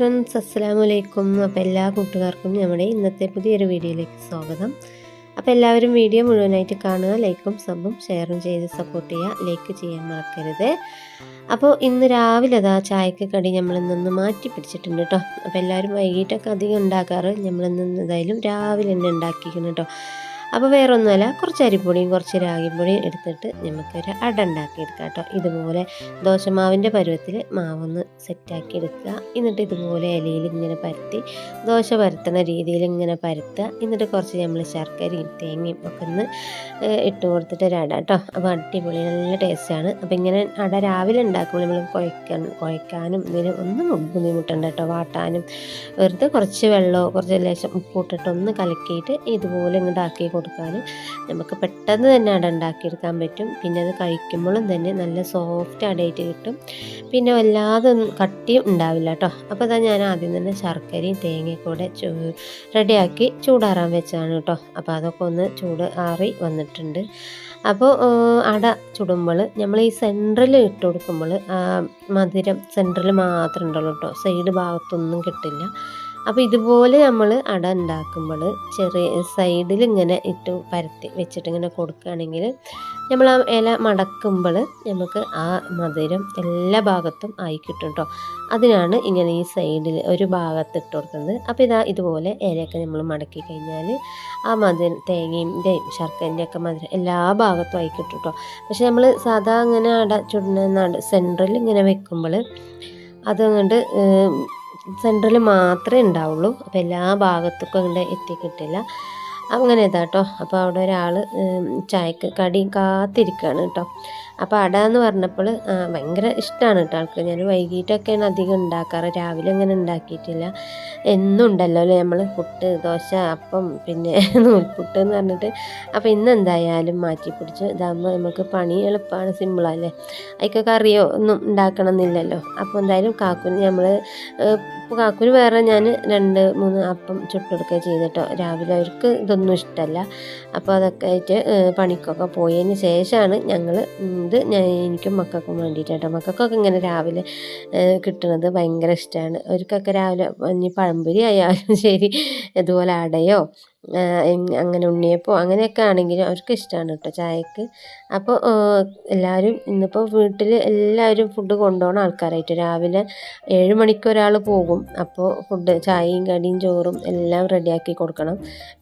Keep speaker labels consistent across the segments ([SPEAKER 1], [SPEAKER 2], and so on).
[SPEAKER 1] Friends അസ്സലാമു അലൈക്കും അപ്പോൾ എല്ലാ കൂട്ടുകാർക്കും നമ്മുടെ ഇന്നത്തെ പുതിയൊരു വീഡിയോയിലേക്ക് സ്വാഗതം. അപ്പോൾ എല്ലാവരും വീഡിയോ മുഴുവനായിട്ട് കാണുക ലൈക്കും സബും ഷെയറും ചെയ്ത് സപ്പോർട്ട് ചെയ്യുക ലൈക്ക് ചെയ്യാൻ മറക്കരുത്. അപ്പോൾ ഇന്ന് രാവിലെ അതാ ചായക്ക് കടി നമ്മളിന്നൊന്ന് മാറ്റി പിടിച്ചിട്ടുണ്ട് കേട്ടോ അപ്പോൾ എല്ലാവരും വൈകിട്ടൊക്കെ അധികം ഉണ്ടാക്കാറ് നമ്മളിന്ന് എന്തായാലും രാവിലെ തന്നെ ഉണ്ടാക്കിക്കണം കേട്ടോ അപ്പോൾ വേറെ ഒന്നുമല്ല കുറച്ച് അരിപ്പൊടിയും കുറച്ച് രാഗിപ്പൊടിയും എടുത്തിട്ട് നമുക്കൊരു അട ഉണ്ടാക്കിയെടുക്കാം കേട്ടോ. ഇതുപോലെ ദോശമാവിന്റെ പരുവത്തിൽ മാവൊന്ന് സെറ്റാക്കി എടുക്കുക എന്നിട്ട് ഇതുപോലെ ഇലയിൽ ഇങ്ങനെ പരത്തി ദോശ പരത്തുന്ന രീതിയിൽ ഇങ്ങനെ പരത്തുക. എന്നിട്ട് കുറച്ച് നമ്മൾ ശർക്കരയും തേങ്ങയും ഒക്കെ ഒന്ന് ഇട്ട് കൊടുത്തിട്ട് ഒരു അട കേട്ടോ. അപ്പോൾ അടിപൊളി നല്ല ടേസ്റ്റാണ് അപ്പോൾ ഇങ്ങനെ അട രാവിലെ ഉണ്ടാക്കുമ്പോൾ നമ്മൾ കുഴക്കാൻ കുഴക്കാനും ഇതിന് ഒന്നും ബുദ്ധിമുട്ടുണ്ട് കേട്ടോ. വാട്ടാനും വെറുതെ കുറച്ച് വെള്ളമോ കുറച്ച് ലേശം ഉപ്പിട്ടിട്ട് ഒന്ന് കലക്കിയിട്ട് ഇതുപോലെ ഇങ്ങോട്ട് ആക്കി കൊടുക്കാൻ നമുക്ക് പെട്ടെന്ന് തന്നെ അട ഉണ്ടാക്കിയെടുക്കാൻ പറ്റും. പിന്നെ അത് കഴിക്കുമ്പോഴും തന്നെ നല്ല സോഫ്റ്റ് അടയിട്ട് കിട്ടും. പിന്നെ വല്ലാതെ കട്ടിയും ഉണ്ടാവില്ല കേട്ടോ. അപ്പോൾ അതാ ഞാൻ ആദ്യം തന്നെ ശർക്കരയും തേങ്ങയും കൂടെ റെഡിയാക്കി ചൂടാറാൻ വെച്ചാണ് കേട്ടോ. അപ്പോൾ അതൊക്കെ ഒന്ന് ചൂട് ആറി വന്നിട്ടുണ്ട്. അപ്പോൾ അട ചുടുമ്പോൾ നമ്മൾ ഈ സെന്ററിൽ ഇട്ട് കൊടുക്കുമ്പോൾ മധുരം സെന്ററിൽ മാത്രമേ ഉണ്ടാവുള്ളൂ കേട്ടോ. സൈഡ് ഭാഗത്തൊന്നും കിട്ടില്ല. അപ്പോൾ ഇതുപോലെ നമ്മൾ അട ഉണ്ടാക്കുമ്പോൾ ചെറിയ സൈഡിൽ ഇങ്ങനെ ഇട്ട് പരത്തി വെച്ചിട്ട് ഇങ്ങനെ കൊടുക്കുകയാണെങ്കിൽ നമ്മൾ ആ ഇല മടക്കുമ്പോൾ നമുക്ക് ആ മധുരം എല്ലാ ഭാഗത്തും ആയി കിട്ടും കേട്ടോ അതിനാണ് ഇങ്ങനെ ഈ സൈഡിൽ ഒരു ഭാഗത്ത് ഇട്ട് കൊടുക്കുന്നത്. അപ്പോൾ ഇതാ ഇതുപോലെ ഇലയൊക്കെ നമ്മൾ മടക്കി കഴിഞ്ഞാൽ ആ മധുരം തേങ്ങയും ഇതേയും ശർക്കരന്റെ ഒക്കെ മധുരം എല്ലാ ഭാഗത്തും ആയി കിട്ടും കേട്ടോ പക്ഷേ നമ്മൾ സാധാ അങ്ങനെ അട ചുടുന്ന സെന്ററിൽ ഇങ്ങനെ വെക്കുമ്പോൾ അതങ്ങോട്ട് സെൻട്രൽ മാത്രമേ ഉണ്ടാവുള്ളൂ. അപ്പോൾ എല്ലാ ഭാഗത്തേക്കും അങ്ങോട്ട് എത്തിക്കിട്ടില്ല. അങ്ങനെ ഇതാട്ടോ അപ്പോൾ അവിടെ ഒരാൾ ചായക്ക് കടി കാത്തിരിക്കുകയാണ് കേട്ടോ അപ്പോൾ അട എന്ന് പറഞ്ഞപ്പോൾ ഭയങ്കര ഇഷ്ടമാണ് കേട്ടോ ആൾക്ക് ഞാൻ വൈകിട്ടൊക്കെയാണ് അധികം ഉണ്ടാക്കാറ്. രാവിലെ അങ്ങനെ ഉണ്ടാക്കിയിട്ടില്ല. എന്നും ഉണ്ടല്ലോ അല്ലേ നമ്മൾ പുട്ട് ദോശ അപ്പം പിന്നെ നൂൽപുട്ട് എന്ന് പറഞ്ഞിട്ട്. അപ്പോൾ ഇന്ന് എന്തായാലും മാറ്റി പിടിച്ച് ഇതാകുമ്പോൾ നമുക്ക് പണി എളുപ്പമാണ് സിമ്പിളല്ലേ അതൊക്കെ കറിയോ ഒന്നും ഉണ്ടാക്കണം എന്നില്ലല്ലോ അപ്പോൾ എന്തായാലും കാക്കുന് നമ്മൾ കാക്കുന് വേറെ ഞാൻ രണ്ട് മൂന്ന് അപ്പം ചുട്ടെടുക്കുക ചെയ്തിട്ടോ. രാവിലെ അവർക്ക് ഇതൊന്നും ഇഷ്ടമല്ല. അപ്പോൾ അതൊക്കെ ആയിട്ട് പണിക്കൊക്കെ പോയതിന് ശേഷമാണ് ഞങ്ങൾ ഇത് ഞാൻ എനിക്കും മക്കൾക്കും വേണ്ടിയിട്ടാണ് മക്കൾക്കൊക്കെ ഇങ്ങനെ രാവിലെ കിട്ടുന്നത് ഭയങ്കര ഇഷ്ടമാണ് അവർക്കൊക്കെ രാവിലെ ഇനി പഴംപൊരി ആയാലും ശരി ഇതുപോലെ അടയോ അങ്ങനെ ഉണ്ണിയപ്പോ അങ്ങനെയൊക്കെ ആണെങ്കിലും അവർക്ക് ഇഷ്ടമാണ് കേട്ടോ ചായക്ക്. അപ്പോൾ എല്ലാവരും ഇന്നിപ്പോൾ വീട്ടിൽ എല്ലാവരും ഫുഡ് കൊണ്ടുപോകണ ആൾക്കാരായിട്ട്. രാവിലെ ഏഴ് മണിക്ക് ഒരാൾ പോകും. അപ്പോൾ ഫുഡ് ചായയും കടിയും ചോറും എല്ലാം റെഡിയാക്കി കൊടുക്കണം.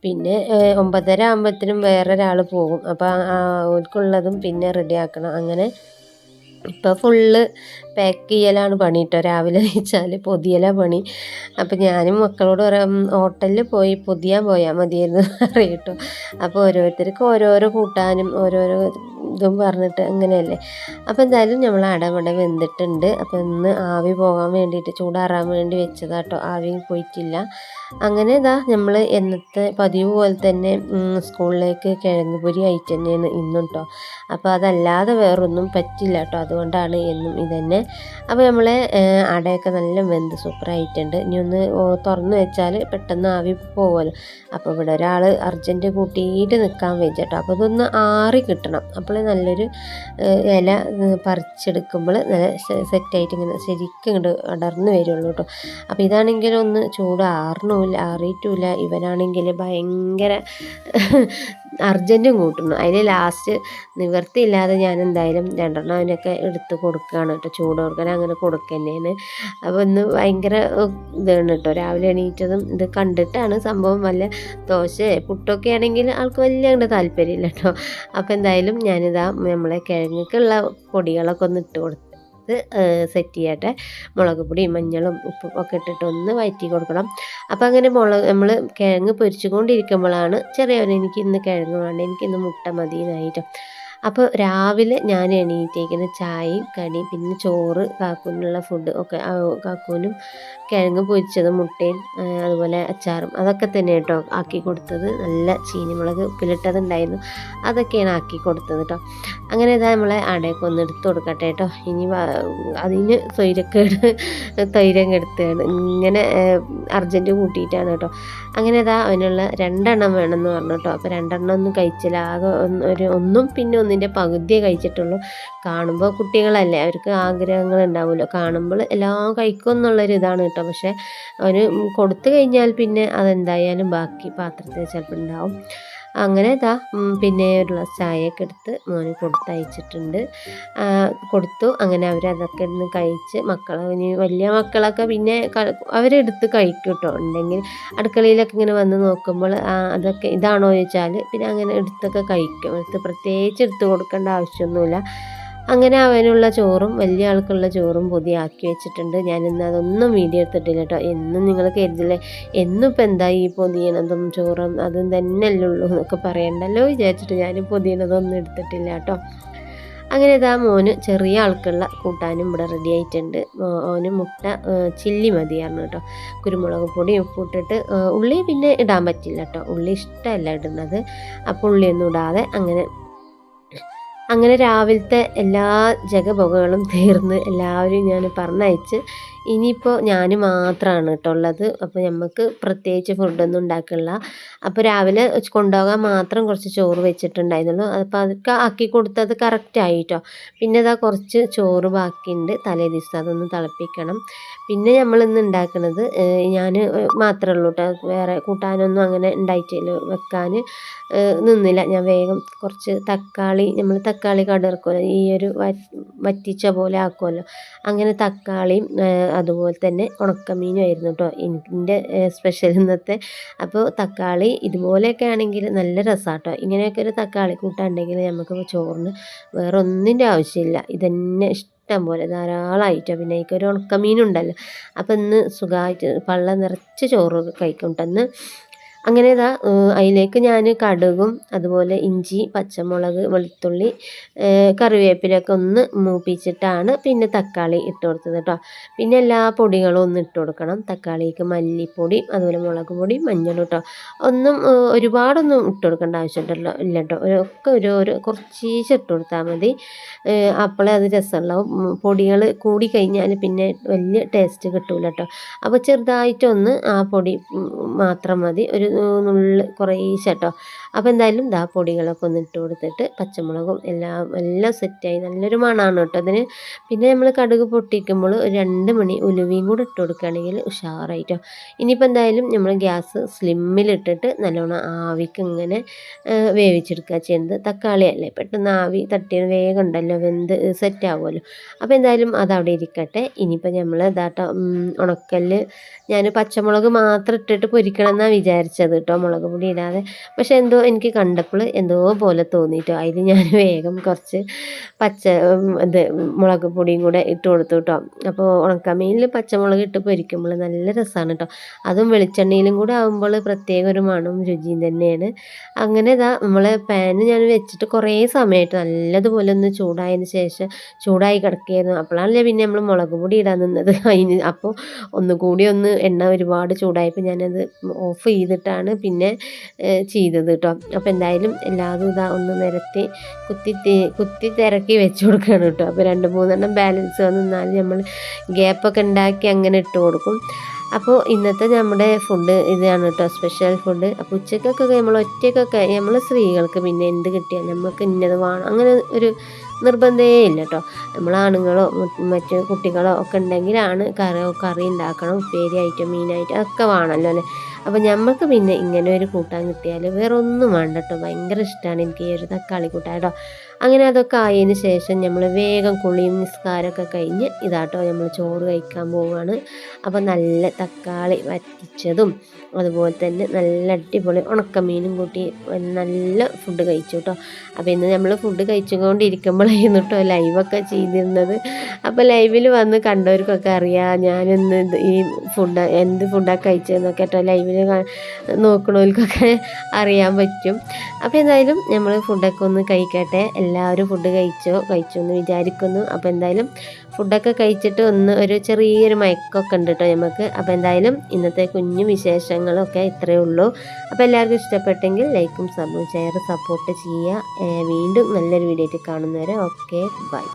[SPEAKER 1] പിന്നെ ഒമ്പതര ആകുമ്പോഴത്തേനും വേറൊരാൾ പോകും. അപ്പോൾ അവർക്കുള്ളതും പിന്നെ റെഡിയാക്കണം. അങ്ങനെ ഇപ്പോൾ ഫുള്ള് പാക്ക് ചെയ്യലാണ് പണി കേട്ടോ രാവിലെ വെച്ചാൽ പൊതിയല പണി. അപ്പോൾ ഞാനും മക്കളോട് ഹോട്ടലിൽ പോയി പൊതിയാൻ പോയാൽ മതിയായിരുന്നു പറയും കേട്ടോ അപ്പോൾ ഓരോരുത്തർക്കും ഓരോരോ കൂട്ടാനും ഓരോരോ ഇതും പറഞ്ഞിട്ട് അങ്ങനെയല്ലേ അപ്പോൾ എന്തായാലും നമ്മൾ അടവിടെ വെന്തിട്ടുണ്ട്. അപ്പോൾ ഇന്ന് ആവി പോകാൻ വേണ്ടിയിട്ട് ചൂടാറാൻ വേണ്ടി വെച്ചതാട്ടോ. ആവി പോയിട്ടില്ല. അങ്ങനെ ഇതാ നമ്മൾ എന്നത്തെ പതിവ് പോലെ തന്നെ സ്കൂളിലേക്ക് കിഴങ്ങ് പൊരി ആയിട്ട് തന്നെയാണ് ഇന്നും കേട്ടോ അപ്പോൾ അതല്ലാതെ വേറൊന്നും പറ്റില്ല കേട്ടോ അതുകൊണ്ടാണ് എന്നും ഇതന്നെ. അപ്പോൾ നമ്മളെ അടയൊക്കെ നല്ല വെന്ത് സൂപ്പറായിട്ടുണ്ട് ഇനി ഒന്ന് തുറന്നു വെച്ചാൽ പെട്ടെന്ന് ആവി പോകുമല്ലോ അപ്പോൾ ഇവിടെ ഒരാൾ അർജന്റ് കൂട്ടിയിട്ട് നിൽക്കാൻ വെച്ചിട്ടോ അപ്പോൾ ഇതൊന്ന് ആറി കിട്ടണം. അപ്പോൾ നല്ലൊരു ഇല പറിച്ചെടുക്കുമ്പോൾ നല്ല സെറ്റായിട്ട് ഇങ്ങനെ ശരിക്കും ഇങ്ങോട്ട് അടർന്ന് വരുള്ളൂ കേട്ടോ അപ്പോൾ ഇതാണെങ്കിൽ ഒന്ന് ചൂട് ആറണമില്ല ആറിയിട്ടുമില്ല ഇവനാണെങ്കിൽ ഭയങ്കര അർജന്റും കൂട്ടുന്നു. അതിന് ലാസ്റ്റ് നിവർത്തിയില്ലാതെ ഞാൻ എന്തായാലും രണ്ടെണ്ണം അതിനൊക്കെ എടുത്ത് കൊടുക്കുകയാണ് കേട്ടോ. ചൂട് കൊടുക്കാൻ അങ്ങനെ കൊടുക്കുക തന്നെയാണ് അപ്പോൾ ഇന്ന് ഭയങ്കര ഇതാണ് കേട്ടോ. രാവിലെ എണീറ്റതും ഇത് കണ്ടിട്ടാണ് സംഭവം വല്ല ദോശ പുട്ടൊക്കെ ആണെങ്കിൽ ആൾക്ക് വലിയ അങ്ങോട്ട് താല്പര്യമില്ല കേട്ടോ. അപ്പോൾ എന്തായാലും ഞാനിതാ നമ്മളെ കിഴങ്ങുക്കുള്ള പൊടികളൊക്കെ ഒന്ന് ഇട്ട് കൊടുത്ത് സെറ്റ് ചെയ്യട്ടെ. മുളക് പൊടിയും മഞ്ഞളും ഉപ്പും ഒക്കെ ഇട്ടിട്ട് ഒന്ന് വയറ്റി കൊടുക്കണം. അപ്പം അങ്ങനെ മുളക് നമ്മൾ കിഴങ്ങ് പൊരിച്ചുകൊണ്ടിരിക്കുമ്പോഴാണ് ചെറിയവൻ എനിക്ക് ഇന്ന് കിഴങ്ങ് വേണ്ട എനിക്കിന്ന് മുട്ട മതിയെന്നായിട്ട്. അപ്പോൾ രാവിലെ ഞാൻ എണീറ്റേക്കുന്ന ചായയും കടിയും പിന്നെ ചോറ് കാക്കൂനുള്ള ഫുഡ് ഒക്കെ കാക്കൂനും കിഴങ്ങ് പൊരിച്ചതും മുട്ടയും അതുപോലെ അച്ചാറും അതൊക്കെ തന്നെ കേട്ടോ ആക്കി കൊടുത്തത്. നല്ല ചീനിമുളക് ഉപ്പിലിട്ടതുണ്ടായിരുന്നു. അതൊക്കെയാണ് ആക്കി കൊടുത്തത് കേട്ടോ. അങ്ങനെ ഇതാ നമ്മളെ അടയൊക്കെ ഒന്ന് എടുത്ത് കൊടുക്കട്ടെ കേട്ടോ. ഇനി അതിന് സ്വൈരക്കേട് തൈരം കെടുത്തുകയാണ് ഇങ്ങനെ അർജന്റ് കൂട്ടിയിട്ടാണ് കേട്ടോ. അങ്ങനെ ഇതാ അതിനുള്ള രണ്ടെണ്ണം വേണമെന്ന് പറഞ്ഞു കേട്ടോ. അപ്പോൾ രണ്ടെണ്ണം ഒന്നും കഴിച്ചില്ല. ആകെ ഒരു ഒന്നും പിന്നെ ഒന്നിന്റെ പകുതിയേ കഴിച്ചിട്ടുള്ളൂ. കാണുമ്പോൾ കുട്ടികളല്ലേ അവർക്ക് ആഗ്രഹങ്ങൾ ഉണ്ടാവുമല്ലോ. കാണുമ്പോൾ എല്ലാം കഴിക്കും എന്നുള്ളൊരു ഇതാണ് കേട്ടോ. പക്ഷേ അവന് കൊടുത്തു കഴിഞ്ഞാൽ പിന്നെ അതെന്തായാലും ബാക്കി പാത്രത്തിൽ ചിലപ്പോൾ ഉണ്ടാവും. അങ്ങനെ ഇതാ പിന്നെ ഒരു ഗ്ലാസ് ചായയൊക്കെ എടുത്ത് മോന് കൊടുത്തയച്ചിട്ടുണ്ട്. കൊടുത്തു. അങ്ങനെ അവരതൊക്കെ ഇരുന്ന് കഴിച്ച് മക്കളെ വലിയ മക്കളൊക്കെ പിന്നെ അവരെടുത്ത് കഴിക്കും കേട്ടോ ഉണ്ടെങ്കിൽ അടുക്കളയിലൊക്കെ ഇങ്ങനെ വന്ന് നോക്കുമ്പോൾ അതൊക്കെ ഇതാണോ ചോദിച്ചാൽ പിന്നെ അങ്ങനെ എടുത്തൊക്കെ കഴിക്കും. എടുത്ത് പ്രത്യേകിച്ച് എടുത്ത് കൊടുക്കേണ്ട ആവശ്യമൊന്നുമില്ല. അങ്ങനെ അവനുള്ള ചോറും വലിയ ആൾക്കുള്ള ചോറും ആക്കി വെച്ചിട്ടുണ്ട്. ഞാൻ ഇന്ന് അതൊന്നും വീഡിയോ എടുത്തിട്ടില്ല കേട്ടോ. എന്നും നിങ്ങൾ കരുതില്ലേ? എന്നും ഇപ്പം എന്താ ഈ പൊതിയണതും ചോറും അതും തന്നെയല്ലേ ഉള്ളൂ എന്നൊക്കെ പറയണ്ടല്ലോ വിചാരിച്ചിട്ട് ഞാൻ പൊതിയണതൊന്നും എടുത്തിട്ടില്ല കേട്ടോ. അങ്ങനെ ഇതാ മോന് ചെറിയ ആൾക്കുള്ള കൂട്ടാനും ഇവിടെ റെഡി ആയിട്ടുണ്ട്. ഓന് മുട്ട ചില്ലി മതിയായിരുന്നു കേട്ടോ. കുരുമുളക് പൊടി ഉപ്പിട്ടിട്ട് ഉള്ളി പിന്നെ ഇടാൻ പറ്റില്ല കേട്ടോ. ഉള്ളി ഇഷ്ടമല്ല ഇടുന്നത്. അപ്പോൾ ഉള്ളിയൊന്നും ഇടാതെ അങ്ങനെ അങ്ങനെ രാവിലത്തെ എല്ലാ ജഗപുകകളും തീർന്ന് എല്ലാവരും ഞാൻ പറഞ്ഞയച്ച് ഇനിയിപ്പോൾ ഞാൻ മാത്രമാണ് കേട്ടോ ഉള്ളത്. അപ്പോൾ നമുക്ക് പ്രത്യേകിച്ച് ഫുഡൊന്നും ഉണ്ടാക്കില്ല അപ്പോൾ രാവിലെ കൊണ്ടുപോകാൻ മാത്രം കുറച്ച് ചോറ് വെച്ചിട്ടുണ്ടായിരുന്നുള്ളൂ. അപ്പോൾ അതൊക്കെ ആക്കി കൊടുത്തത് കറക്റ്റായി കേട്ടോ പിന്നെ ഇതാ കുറച്ച് ചോറ് ബാക്കിയുണ്ട്. തലേ ദിവസം അതൊന്ന് തിളപ്പിക്കണം. പിന്നെ നമ്മൾ ഇന്ന് ഉണ്ടാക്കുന്നത് ഞാൻ മാത്രമേ ഉള്ളൂ കേട്ടോ വേറെ കൂട്ടാനൊന്നും അങ്ങനെ ഉണ്ടായിട്ടില്ല വെക്കാൻ നിന്നില്ല. ഞാൻ വേഗം കുറച്ച് തക്കാളി നമ്മൾ തക്കാളി കടർക്കുമല്ലോ ഈ ഒരു വറ്റിച്ച പോലെ ആക്കുമല്ലോ അങ്ങനെ തക്കാളിയും അതുപോലെ തന്നെ ഉണക്കമീനും ആയിരുന്നു കേട്ടോ എന്റെ സ്പെഷ്യൽ ഇന്നത്തെ. അപ്പോൾ തക്കാളി ഇതുപോലെയൊക്കെ ആണെങ്കിൽ നല്ല രസമാണ് കേട്ടോ. ഇങ്ങനെയൊക്കെ ഒരു തക്കാളി കൂട്ടാണ്ടെങ്കിൽ നമുക്ക് ചോറിന് വേറെ ഒന്നിന്റെ ആവശ്യമില്ല. ഇതന്നെ ഇഷ്ടം പോലെ. ധാരാളമായിട്ടോ പിന്നെ ഒരു ഉണക്കമീനുണ്ടല്ലോ. അപ്പം ഇന്ന് സുഖമായിട്ട് പള്ള നിറച്ച് ചോറ് കഴിക്കും കേട്ടോ. അങ്ങനെ ഇതാ അതിലേക്ക് ഞാൻ കടുകും അതുപോലെ ഇഞ്ചി പച്ചമുളക് വെളുത്തുള്ളി കറിവേപ്പിലൊക്കെ ഒന്ന് മൂപ്പിച്ചിട്ടാണ് പിന്നെ തക്കാളി ഇട്ട് കൊടുത്തത് കേട്ടോ പിന്നെ എല്ലാ പൊടികളും ഒന്ന് ഇട്ട് കൊടുക്കണം. തക്കാളിക്ക് മല്ലിപ്പൊടി അതുപോലെ മുളക് പൊടി മഞ്ഞൾ കേട്ടോ ഒന്നും ഒരുപാടൊന്നും ഇട്ട് കൊടുക്കേണ്ട ആവശ്യമുണ്ടല്ലോ ഇല്ല കേട്ടോ ഒക്കെ ഒരു ഒരു കുറച്ചീശ് ഇട്ട് കൊടുത്താൽ മതി. അപ്പോളെ അത് രസമുണ്ടാവും പൊടികൾ കൂടി കഴിഞ്ഞാൽ പിന്നെ വലിയ ടേസ്റ്റ് കിട്ടൂല കേട്ടോ അപ്പോൾ ചെറുതായിട്ടൊന്ന് ആ പൊടി മാത്രം മതി. ഒരു നുള്ള് കുറേശ്ശെ കേട്ടോ അപ്പോൾ എന്തായാലും ദാ പൊടികളൊക്കെ ഒന്ന് ഇട്ട് കൊടുത്തിട്ട് പച്ചമുളകും എല്ലാം എല്ലാം സെറ്റായി നല്ലൊരു മണമാണ് കേട്ടോ അതിന്. പിന്നെ നമ്മൾ കടുക് പൊട്ടിക്കുമ്പോൾ ഒരു രണ്ട് മണി ഉലുവയും കൂടെ ഇട്ട് കൊടുക്കുകയാണെങ്കിൽ ഉഷാറായിട്ടോ ഇനിയിപ്പോൾ എന്തായാലും നമ്മൾ ഗ്യാസ് സ്ലിമ്മിലിട്ടിട്ട് നല്ലോണം ആവിക്ക് ഇങ്ങനെ വേവിച്ചെടുക്കുക ചെയ്യുന്നത്. തക്കാളി അല്ലേ? പെട്ടെന്ന് ആവി തട്ടിയ വേഗം ഉണ്ടല്ലോ വെന്ത് സെറ്റാവുമല്ലോ അപ്പോൾ എന്തായാലും അതവിടെ ഇരിക്കട്ടെ. ഇനിയിപ്പോൾ നമ്മൾ ഇതാട്ടോ ഉണക്കൽ ഞാൻ പച്ചമുളക് മാത്രം ഇട്ടിട്ട് പൊരിക്കണം എന്നാണ് വിചാരിച്ചത് കേട്ടോ മുളക് പൊടി ഇടാതെ. പക്ഷെ എന്തോ എനിക്ക് കണ്ടപ്പോൾ എന്തോ പോലെ തോന്നിയിട്ടോ അതിൽ ഞാൻ വേഗം കുറച്ച് പച്ച ഇത് മുളക് പൊടിയും കൂടെ ഇട്ട് കൊടുത്തു കേട്ടോ അപ്പോൾ ഉണക്കമീനിൽ പച്ചമുളക് ഇട്ട് പൊരിക്കുമ്പോൾ നല്ല രസമാണ് കേട്ടോ അതും വെളിച്ചെണ്ണയിലും കൂടെ ആകുമ്പോൾ പ്രത്യേക ഒരു മണവും രുചിയും തന്നെയാണ്. അങ്ങനെ ഇതാ നമ്മളെ പാന് ഞാൻ വെച്ചിട്ട് കുറേ സമയമായിട്ട് നല്ലതുപോലെ ഒന്ന് ചൂടായതിന് ശേഷം ചൂടായി കിടക്കുകയായിരുന്നു. അപ്പോഴാണല്ലേ പിന്നെ നമ്മൾ മുളക് പൊടി ഇടാൻ നിന്നത്. അതിന് അപ്പോൾ ഒന്നുകൂടി ഒന്ന് എണ്ണ ഒരുപാട് ചൂടായപ്പോൾ ഞാനത് ഓഫ് ചെയ്തിട്ടാണ് പിന്നെ ചെയ്തത് കേട്ടോ അപ്പോൾ എന്തായാലും എല്ലാതും ഇതാ ഒന്ന് നിരത്തി കുത്തി കുത്തി തിരക്കി വെച്ച് കൊടുക്കുകയാണ് കേട്ടോ അപ്പോൾ രണ്ട് മൂന്നെണ്ണം ബാലൻസ് വന്നാൽ നമ്മൾ ഗ്യാപ്പൊക്കെ ഉണ്ടാക്കി അങ്ങനെ ഇട്ട് കൊടുക്കും. അപ്പോൾ ഇന്നത്തെ നമ്മുടെ ഫുഡ് ഇതാണ് കേട്ടോ സ്പെഷ്യൽ ഫുഡ്. അപ്പോൾ ഉച്ചക്കൊക്കെ നമ്മൾ ഒറ്റയ്ക്കൊക്കെ നമ്മൾ സ്ത്രീകൾക്ക് പിന്നെ എന്ത് കിട്ടിയാൽ നമുക്ക് ഇന്നത് വേണം. അങ്ങനെ ഒരു നിർബന്ധമേ ഇല്ല കേട്ടോ നമ്മൾ ആണുങ്ങളോ മറ്റു കുട്ടികളോ ഒക്കെ ഉണ്ടെങ്കിലാണ് കറി കറി ഉണ്ടാക്കണം ഉപ്പേരി ഐറ്റം മീനായിട്ടും ഒക്കെ വേണമല്ലോ അല്ലേ? അപ്പോൾ ഞമ്മക്ക് പിന്നെ ഇങ്ങനെ ഒരു കൂട്ടാൻ കിട്ടിയാൽ വേറൊന്നും വേണ്ട കേട്ടോ ഭയങ്കര ഇഷ്ടമാണ് എനിക്ക് ഈ ഒരു തക്കാളി കൂട്ടാൻ കേട്ടോ. അങ്ങനെ അതൊക്കെ ആയതിന് ശേഷം നമ്മൾ വേഗം കുളിയും നിസ്കാരമൊക്കെ കഴിഞ്ഞ് ഇതാട്ടോ നമ്മൾ ചോറ് കഴിക്കാൻ പോവുകയാണ് അപ്പോൾ നല്ല തക്കാളി വറ്റിച്ചതും അതുപോലെ തന്നെ നല്ല അടിപൊളി ഉണക്കമീനും കൂട്ടി നല്ല ഫുഡ് കഴിച്ചു കേട്ടോ അപ്പോൾ ഇന്ന് നമ്മൾ ഫുഡ് കഴിച്ചുകൊണ്ടിരിക്കുമ്പോഴായിരുന്നു കേട്ടോ ലൈവൊക്കെ ചെയ്തിരുന്നത്. അപ്പോൾ ലൈവിൽ വന്ന് കണ്ടവർക്കൊക്കെ അറിയാം ഞാനിന്ന് ഈ ഫുഡ് എന്ത് ഫുഡാണ് കഴിച്ചതെന്നൊക്കെ കേട്ടോ ലൈവിൽ നോക്കണവർക്കൊക്കെ അറിയാൻ പറ്റും. അപ്പോൾ എന്തായാലും നമ്മൾ ഫുഡൊക്കെ ഒന്ന് കഴിക്കട്ടെ. എല്ലാവരും ഫുഡ് കഴിച്ചോ? കഴിച്ചു എന്ന് വിചാരിക്കുന്നു. അപ്പോൾ എന്തായാലും ഫുഡൊക്കെ കഴിച്ചിട്ട് ഒന്ന് ഒരു ചെറിയൊരു മയക്കൊക്കെ ഉണ്ട് കേട്ടോ നമുക്ക് അപ്പോൾ എന്തായാലും ഇന്നത്തെ കുഞ്ഞു വിശേഷങ്ങളൊക്കെ ഇത്രയേ ഉള്ളൂ. അപ്പോൾ എല്ലാവർക്കും ഇഷ്ടപ്പെട്ടെങ്കിൽ ലൈക്കും സബും ഷെയർ സപ്പോർട്ട് ചെയ്യുക. വീണ്ടും നല്ലൊരു വീഡിയോ ആയിട്ട് കാണുന്നവരെ ഓക്കെ ബൈ